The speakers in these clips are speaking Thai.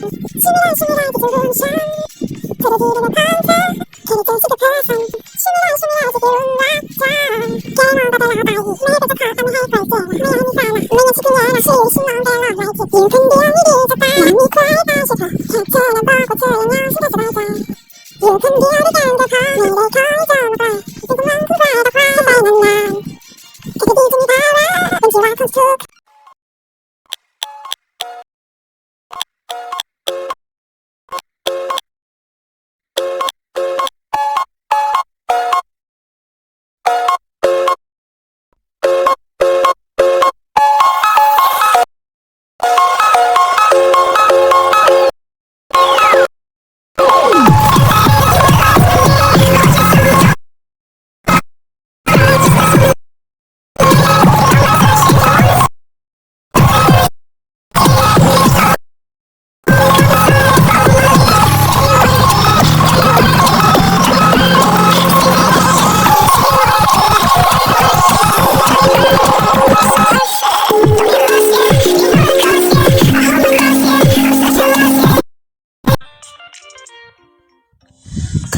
しむらいしむらいでズルンシャンテレビ入りのパンツキリキリしてパワーさんしむらいしむらいでズルンワッチャー芸能バトルアバイ名物カーカムハイパイテーハイハイサーラ胸つくやらしいしもんでのワイキユークンデアミリーとか何加えたいしとキャッチャーのボーコチューニョーシュガスバイザーユークンディアリガ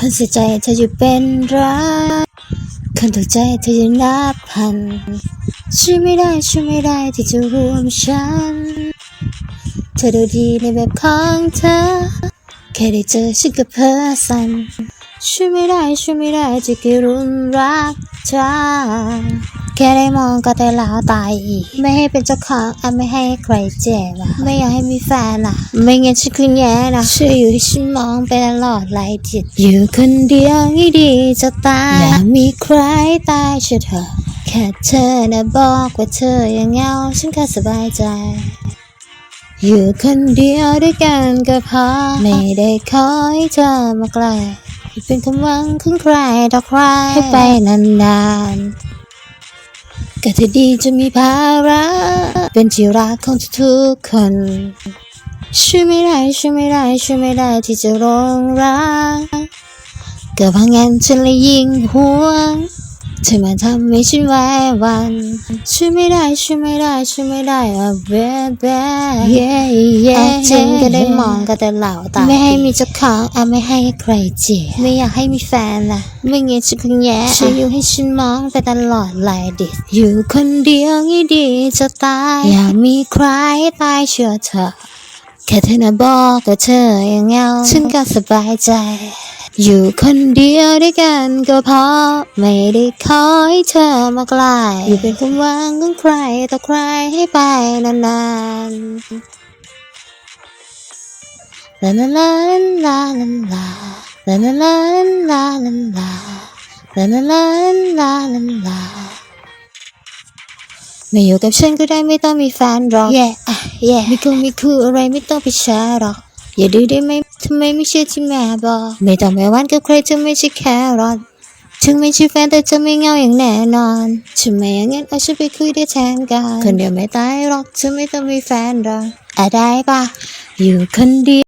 คนเสียใจเธอจะเป็นรักคนถูกใจเธอจะนับพันช่วยไม่ได้ช่วยไม่ได้ที่จะรวมฉัน เธอดูดีในแบบของเธอ แค่ได้เจอฉันก็เพ้อสั่นช่วยไม่ได้ช่วยไม่ได้ที่จะรุนรักเธอ แค่ได้มองก็แต่ลาวตายอีก ไม่ให้เป็นเจ้าของอะไม่ให้ใครเจ็บอะไม่อยากให้มีแฟนอะ ไม่งั้นฉันคือแย่นะช่วยอยู่ให้ฉันมองไปตลอดไร้จิต อยู่คนเดียวนี่ดีจะตายอยากมีใครตายเฉยเถอแค่เธอนะบอกว่าเธอยังเงาฉันก็สบายใจอยู่คนเดียวด้วยกันก็พอ ไม่ได้ขอให้เธอมาไกลเป็นคำหวังของใครต่อใครให้ไปนานๆ ก็เธอดีจะมีภาระเป็นที่รักของทุกๆคนช่วยไม่ได้ช่วยไม่ได้ช่วยไม่ได้ที่จะรองรักก็พังงานฉันเลยยิ่งห่วง เธอมาทำให้ฉันไหว้หวันช่วยไม่ได้ช่วยไม่ได้ช่วยไม่ได้อะเบเบ้เย่เย่จริงก็ได้มองก็แต่เหล่าตาไม่ให้มีเจ้าของอะไม่ให้ใครเจีบไม่อยากให้มีแฟนล่ะไม่งั้นฉันคงแย่ช่วยอยู่ให้ฉันมองไปตลอดหลายดิอยู่คนเดียวงี้ดีจะตายอยากมีใครตายเชื่อเธอแค่เธอนะบอกว่าเธอยังเหงาฉันก็สบายใจ อยู่คนเดียวด้วยกันก็พอ ไม่ได้ขอให้เธอมาไกลอยู่เป็นความหวังของใครต่อใครให้ไปนานๆลาลาลาลาลาลาลาลาลาลาลาลาลาลาลาลาลาลาไม่อยู่กับฉันก็ได้ไม่ต้องมีแฟนหรอก yeah อะ yeah มีคงมีคู่อะไรไม่ต้องไปแชร์หรอก อย่าดื้อได้ไหม ทำไมไม่เชื่อที่แม่บอก ไม่ต้องไปหวันกับใครจะไม่ใช่แครอทถึงไม่ใช่แฟนแต่จะไม่เหงาอย่างแน่นอนฉันไม่อย่างนั้นเอาฉันไปคุยได้แทนกัน คนเดียวไม่ตายหรอกเธอไม่ต้องมีแฟนหรอกอะได้ปะอยู่คนเดียว